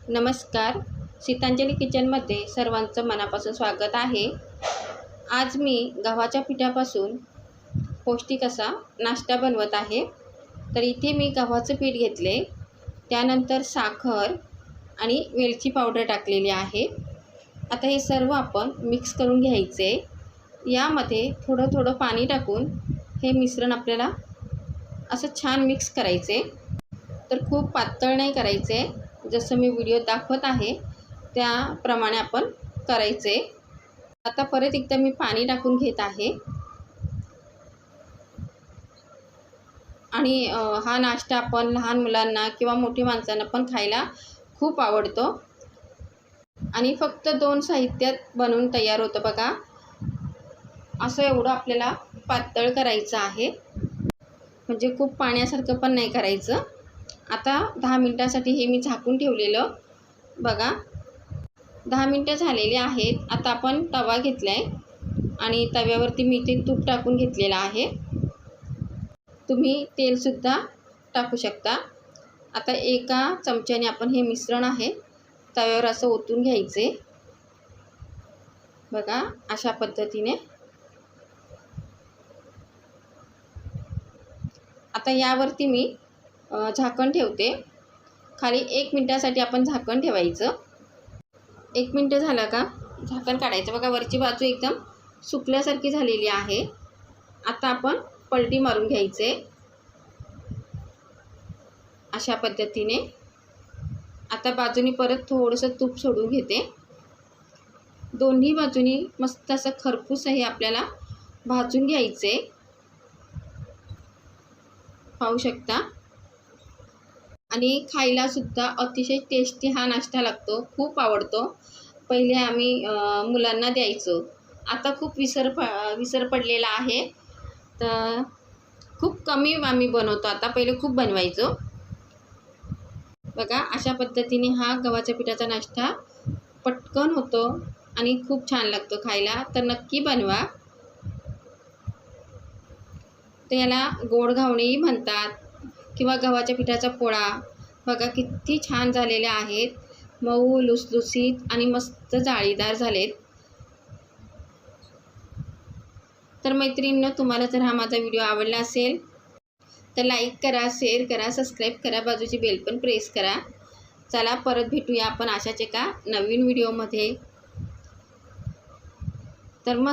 नमस्कार. सीतांजली किचनमध्ये सर्वांचं मनापासून स्वागत आहे. आज मी गव्हाच्या पिठापासून पौष्टिक असा नाश्ता बनवत आहे. तर इथे मी गव्हाचं पीठ घेतले. त्यानंतर साखर आणि वेलची पावडर टाकलेली आहे. आता हे सर्व आपण मिक्स करून घ्यायचे. यामध्ये थोडं थोडं पाणी टाकून हे मिश्रण आपल्याला असं छान मिक्स करायचे. तर खूप पातळ नाही करायचे. जसं मी व्हिडिओ दाखवत आहे त्याप्रमाणे आपण करायचे. आता परत एकदा मी पाणी टाकून घेत आहे. आणि हा नाश्ता आपण लहान मुलांना किंवा मोठी माणसांना पण खायला खूप आवडतो. आणि फक्त दोन साहित्यात बनवून तयार होतं बघा. असं एवढं आपल्याला पातळ करायचं आहे. म्हणजे खूप पाण्यासारखं पण नाही करायचं. आता दहा मिनटासाठी हे मी झाकून ठेवलेलं. बघा. दहा मिनटं झालेली आहेत. आता आपण तवा घेतला आहे आणि तव्यावरती मी ते तूप टाकून घेतलेलं आहे. तुम्ही तेलसुद्धा टाकू शकता. आता एका चमच्याने आपण हे मिश्रण आहे. तव्यावर असं ओतून घ्यायचे. बघा अशा पद्धतीने. आता यावरती मी झाकण ठेवते. खाली एक मिनटासाठी आपण झाकण ठेवायचं. एक मिनटं झालं का? झाकण काढायचं. बघा वरची बाजू एकदम सुकल्यासारखी झालेली आहे. आता आपण पलटी मारून घ्यायचे. अशा पद्धतीने. आता बाजूनी परत थोडंसं तूप सोडून घेते. दोन्ही बाजूनी मस्त असं खरपूस हे आपल्याला. भाजून घ्यायचे. पाहू शकता? आणि खायलासुद्धा अतिशय टेस्टी हा नाश्ता लागतो खूप आवडतो. पहिले आम्ही मुलांना द्यायचो. आता खूप विसर प विसर पडलेला आहे. तर खूप कमी आम्ही बनवतो. आता पहिले खूप बनवायचो. बघा अशा पद्धतीने हा गव्हाच्या पिठाचा नाश्ता पटकन होतो आणि खूप छान लागतो खायला. तर नक्की बनवा. तर याला गोड घावणेही म्हणतात. किंवा गव्हाच्या पिठाचा पोळा. बघा किती छान झालेले आहेत. मऊ लुसलुसीत आणि मस्त जाळीदार झालेत. तर मैत्रिणींनो तुम्हाला जर हा माझा व्हिडिओ आवडला असेल तर लाईक करा शेअर करा सबस्क्राईब करा बाजूची बेल पण प्रेस करा. चला परत भेटूया आपण अशाच एका नवीन व्हिडिओमध्ये. तर मग